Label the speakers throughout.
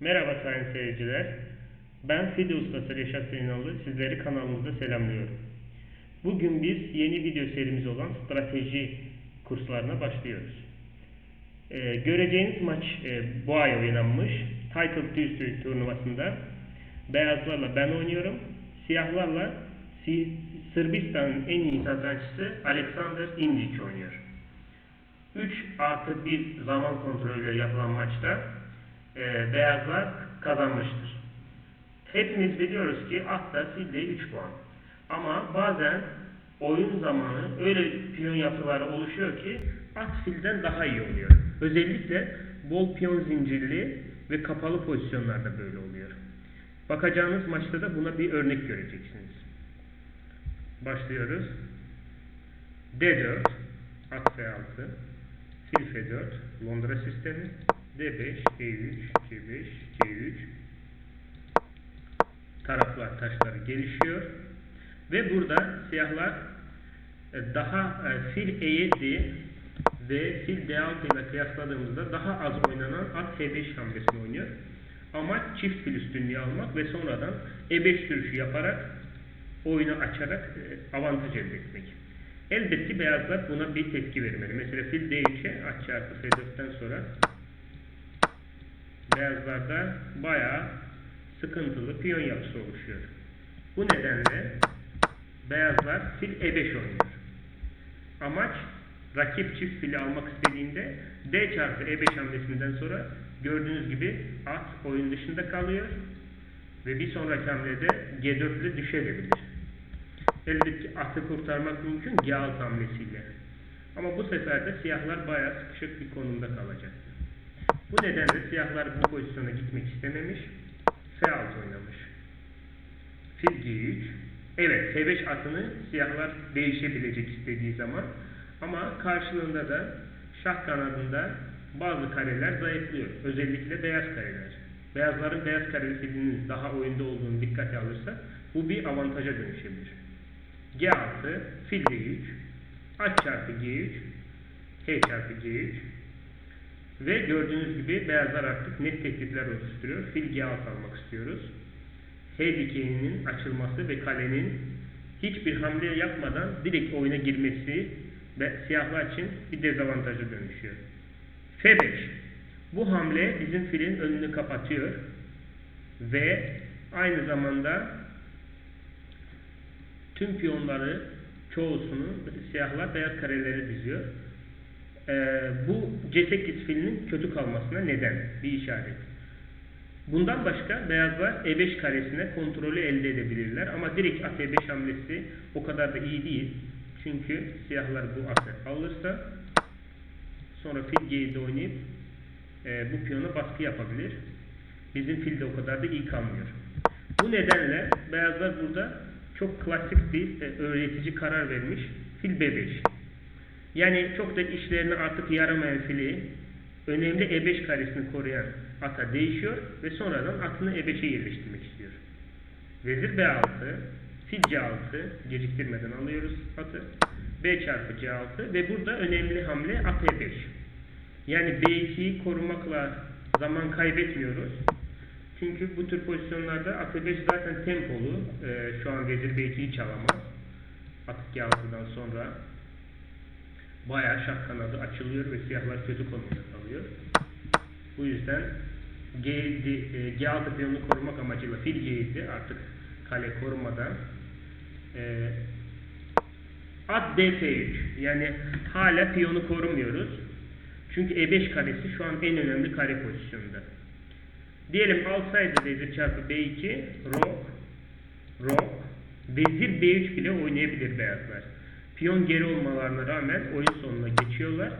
Speaker 1: Merhaba sayın seyirciler. Ben Fide Ustası Reşat Zeynallı. Sizleri kanalımızda selamlıyorum. Bugün biz yeni video serimiz olan strateji kurslarına başlıyoruz. Ee, göreceğiniz maç e, bu ay oynanmış. Title Tuesday turnuvasında beyazlarla ben oynuyorum. Siyahlarla Si- Sırbistan'ın en iyi satranççısı Alexander Indic oynuyor. 3 artı 1 zaman kontrolüyle yapılan maçta e, beyazlar kazanmıştır. Hepimiz biliyoruz ki atta filde 3 puan. Ama bazen oyun zamanı öyle piyon yapıları oluşuyor ki at filden daha iyi oluyor. Özellikle bol piyon zincirli ve kapalı pozisyonlarda böyle oluyor. Bakacağınız maçta da buna bir örnek göreceksiniz. Başlıyoruz. D4, at F6, fil F4, Londra sistemi, D5, E3, C5, C3, taraflar taşları gelişiyor. Ve burada siyahlar e, daha e, fil E7 ve fil D6 ile kıyasladığımızda daha az oynanan at F5 hamlesini oynuyor. Amaç çift fil üstünlüğü almak ve sonradan E5 sürüşü yaparak oyunu açarak e, avantaj elde etmek. Elbette beyazlar buna bir tepki vermeli. Mesela fil D3'e at çarpı F4'ten sonra beyazlarda bayağı sıkıntılı piyon yapısı oluşuyor. Bu nedenle beyazlar fil E5 oynuyor. Amaç rakip çift fili almak istediğinde D çarpı E5 hamlesinden sonra gördüğünüz gibi at oyun dışında kalıyor ve bir sonraki hamlede G4 ile düşebilir. Elbette atı kurtarmak mümkün G6 hamlesiyle. Ama bu sefer de siyahlar bayağı sıkışık bir konumda kalacak. Bu nedenle siyahlar bu pozisyona gitmek istememiş. F6 oynamış. Fil G3. Evet F5 atını siyahlar değişebilecek istediği zaman. Ama karşılığında da şah kanadında bazı kareler zayıflıyor. Özellikle beyaz kareler. Beyazların beyaz kareli filinin daha oyunda olduğunu dikkate alırsa bu bir avantaja dönüşebilir. G6, fil D3, at çarpı G3, H çarpı G3 ve gördüğünüz gibi beyazlar artık net teklifler oluşturuyor. Fil G6 almak istiyoruz. H dikeyinin açılması ve kalenin hiçbir hamle yapmadan direkt oyuna girmesi ve siyahlar için bir dezavantaja dönüşüyor. F5. Bu hamle bizim filin önünü kapatıyor ve aynı zamanda tüm piyonları çoğusunu siyahlar beyaz karelere diziyor. Ee, bu C8 filinin kötü kalmasına neden bir işaret. Bundan başka beyazlar E5 karesine kontrolü elde edebilirler ama direkt at E5 hamlesi o kadar da iyi değil. Çünkü siyahlar bu atı alırsa sonra fil G7'de oynayıp e, bu piyona baskı yapabilir. Bizim fil de o kadar da iyi kalmıyor. Bu nedenle beyazlar burada çok klasik bir e, öğretici karar vermiş. Fil B5. Yani çok da işlerine artık yaramayan fili önemli E5 karesini koruyan ata değişiyor ve sonradan atını E5'e yerleştirmek istiyor. Vezir B6, fil C6 geciktirmeden alıyoruz atı. B çarpı C6 ve burada önemli hamle at E5. Yani B2'yi korumakla zaman kaybetmiyoruz. Çünkü bu tür pozisyonlarda at E5 zaten tempolu. Ee, şu an vezir B2'yi çalamaz. At G6'dan sonra bayağı şah kanadı açılıyor ve siyahlar kötü konumda kalıyor. Bu yüzden G7, e, G6 piyonunu korumak amacıyla fil G7 artık kale korumadan e, at DF3 yani hala piyonu korumuyoruz. Çünkü E5 karesi şu an en önemli kare pozisyonunda. Diyelim alsaydı vezir çarpı B2 rok rok vezir B3 bile oynayabilir beyazlar. Piyon geri olmalarına rağmen oyun sonuna geçiyorlar.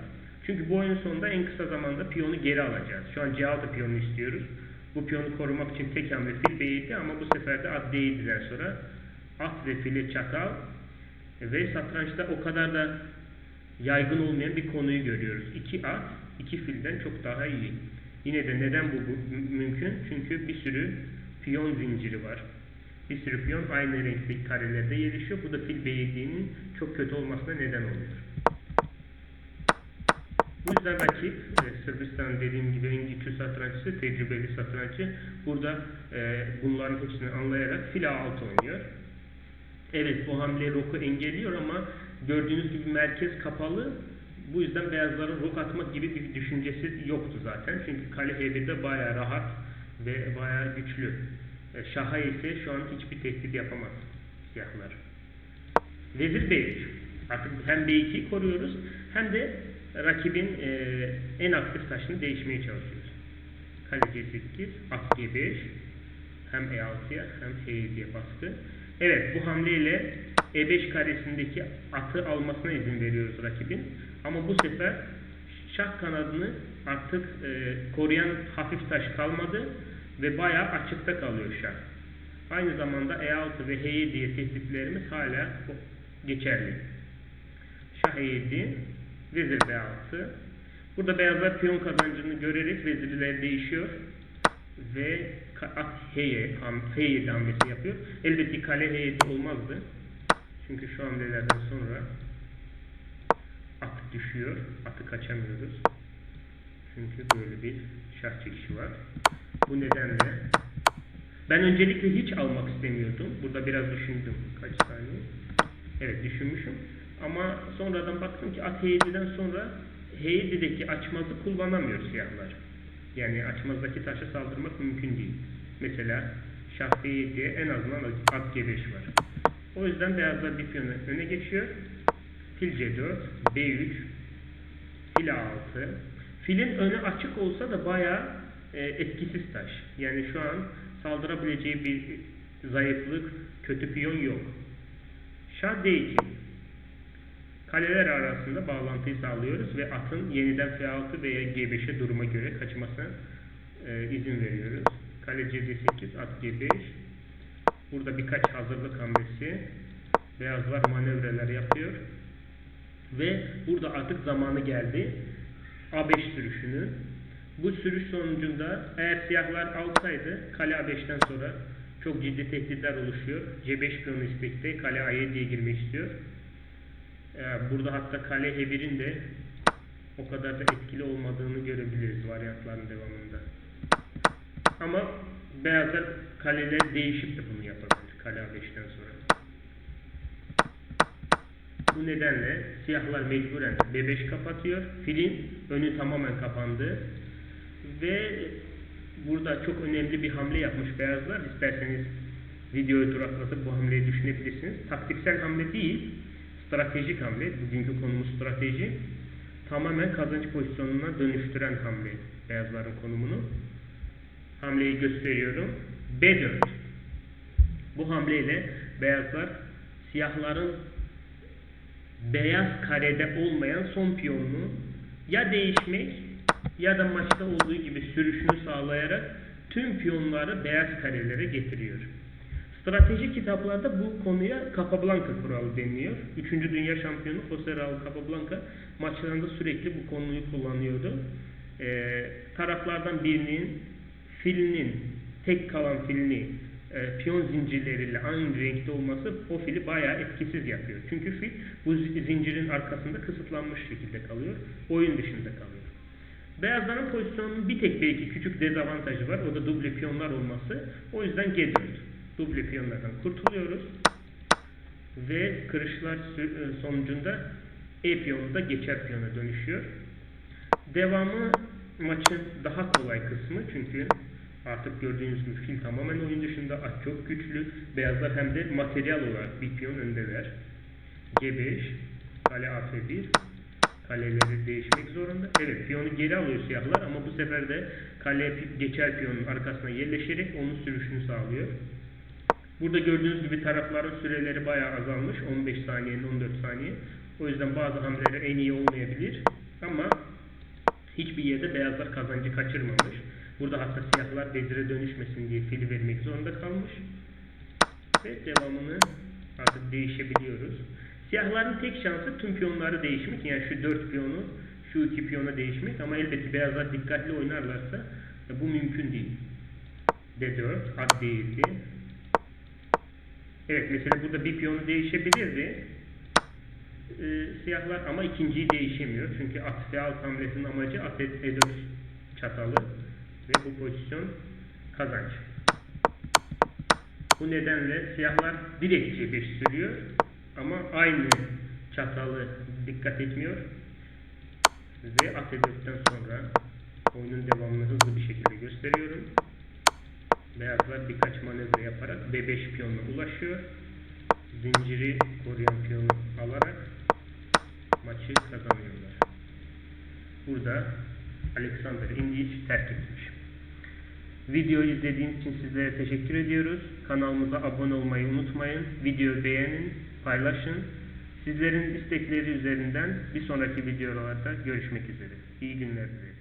Speaker 1: Çünkü bu oyun sonunda en kısa zamanda piyonu geri alacağız. Şu an C6 piyonu istiyoruz. Bu piyonu korumak için tek hamle fil B7 ama bu sefer de at D7'den sonra at ve fili çakal ve satrançta o kadar da yaygın olmayan bir konuyu görüyoruz. İki at, iki filden çok daha iyi. Yine de neden bu, bu mü- mümkün? Çünkü bir sürü piyon zinciri var. Bir sürü piyon aynı renkli karelerde yerleşiyor. Bu da fil B7'nin çok kötü olmasına neden oluyor. Bu yüzden rakip e, Sırbistan dediğim gibi en güçlü satranç satranççısı, tecrübeli satranççı. Burada e, bunların hepsini anlayarak fil A6 oynuyor. Evet bu hamle roku engelliyor ama gördüğünüz gibi merkez kapalı. Bu yüzden beyazların rok atmak gibi bir düşüncesi yoktu zaten. Çünkü kale H1'de bayağı rahat ve bayağı güçlü. E, Şaha ise şu an hiçbir tehdit yapamaz siyahlar. Vezir B3. Artık hem B2'yi koruyoruz hem de rakibin e, en aktif taşını değişmeye çalışıyoruz. Kale C8, at G5 hem E6'ya hem E7'ye baskı. Evet bu hamleyle E5 karesindeki atı almasına izin veriyoruz rakibin. Ama bu sefer şah kanadını artık e, koruyan hafif taş kalmadı ve bayağı açıkta kalıyor şah. Aynı zamanda E6 ve H7 diye tehditlerimiz hala geçerli. Şah E7, vezir B6. Burada beyazlar piyon kazancını görerek vezirler değişiyor ve at H7, ham- H7 hamlesi yapıyor. Elbette kale H7 olmazdı. Çünkü şu hamlelerden sonra at düşüyor. Atı kaçamıyoruz. Çünkü böyle bir şah çekişi var. Bu nedenle ben öncelikle hiç almak istemiyordum. Burada biraz düşündüm. Kaç saniye? Evet düşünmüşüm. Ama sonradan baktım ki at H7'den sonra H7'deki açmazı kullanamıyor siyahlar. Yani açmazdaki taşa saldırmak mümkün değil. Mesela şah B7'ye en azından at G5 var. O yüzden beyazlar bir piyonu öne geçiyor. Fil C4, B3, fil A6. Filin önü açık olsa da bayağı e, etkisiz taş. Yani şu an saldırabileceği bir zayıflık, kötü piyon yok. Şah D2. Kaleler arasında bağlantıyı sağlıyoruz ve atın yeniden F6 veya G5'e duruma göre kaçmasına e, izin veriyoruz. Kale C8, at G5. Burada birkaç hazırlık hamlesi. Beyazlar manevralar yapıyor. Ve burada artık zamanı geldi. A5 sürüşünü. Bu sürüş sonucunda eğer siyahlar alsaydı kale A5'ten sonra çok ciddi tehditler oluşuyor. C5 piyonu istekte kale A7'ye girmek istiyor. Ee, Burada hatta kale H1'in de o kadar da etkili olmadığını görebiliriz varyantların devamında. Ama beyazlar kaleler değişip de bunu yapabilir kale A5'ten sonra. Bu nedenle siyahlar mecburen B5 kapatıyor. Filin önü tamamen kapandı. Ve burada çok önemli bir hamle yapmış beyazlar. İsterseniz videoyu duraklatıp bu hamleyi düşünebilirsiniz. Taktiksel hamle değil, stratejik hamle. Bugünkü konumuz strateji. Tamamen kazanç pozisyonuna dönüştüren hamle. Beyazların konumunu. Hamleyi gösteriyorum. B4. Bu hamleyle beyazlar siyahların beyaz karede olmayan son piyonunu ya değişmek ya da maçta olduğu gibi sürüşünü sağlayarak tüm piyonları beyaz karelere getiriyor. Strateji kitaplarda bu konuya Capablanca kuralı deniliyor. Üçüncü Dünya Şampiyonu Jose Raul Capablanca maçlarında sürekli bu konuyu kullanıyordu. Ee, taraflardan birinin filinin tek kalan filini e, piyon zincirleriyle aynı renkte olması o fili bayağı etkisiz yapıyor. Çünkü fil bu zi- zincirin arkasında kısıtlanmış şekilde kalıyor. Oyun dışında kalıyor. Beyazların pozisyonunun bir tek belki küçük dezavantajı var. O da duble piyonlar olması. O yüzden G4. Duble piyonlardan kurtuluyoruz. Ve kırışlar e, sonucunda E piyonu da geçer piyona dönüşüyor. Devamı maçın daha kolay kısmı çünkü artık gördüğünüz gibi fil tamamen oyun dışında at çok güçlü. Beyazlar hem de materyal olarak bir piyon öndeler. G5, kale AF1, kaleleri değişmek zorunda. Evet piyonu geri alıyor siyahlar ama bu sefer de kale geçer piyonun arkasına yerleşerek onun sürüşünü sağlıyor. Burada gördüğünüz gibi tarafların süreleri bayağı azalmış. 15 saniyenin 14 saniye. O yüzden bazı hamleler en iyi olmayabilir. Ama hiçbir yerde beyazlar kazancı kaçırmamış. Burada hatta siyahlar vezire dönüşmesin diye fili vermek zorunda kalmış. Ve devamını artık değişebiliyoruz. Siyahların tek şansı tüm piyonları değişmek. Yani şu 4 piyonu şu iki piyona değişmek. Ama elbette beyazlar dikkatli oynarlarsa e, bu mümkün değil. D4, at D7. Evet mesela burada bir piyonu değişebilirdi. Ee, siyahlar ama ikinciyi değişemiyor. Çünkü at F6 hamlesinin amacı at E4 çatalı. Ve bu pozisyon kazanç. Bu nedenle siyahlar direkt C5 sürüyor ama aynı çatalı dikkat etmiyor. Ve at E4'ten sonra oyunun devamını hızlı bir şekilde gösteriyorum. Beyazlar birkaç manevra yaparak B5 piyonuna ulaşıyor. Zinciri koruyan piyonu alarak maçı kazanıyorlar. Burada Alexander Indic terk etmiş. Videoyu izlediğiniz için sizlere teşekkür ediyoruz. Kanalımıza abone olmayı unutmayın. Videoyu beğenin, paylaşın. Sizlerin istekleri üzerinden bir sonraki videolarda görüşmek üzere. İyi günler dilerim.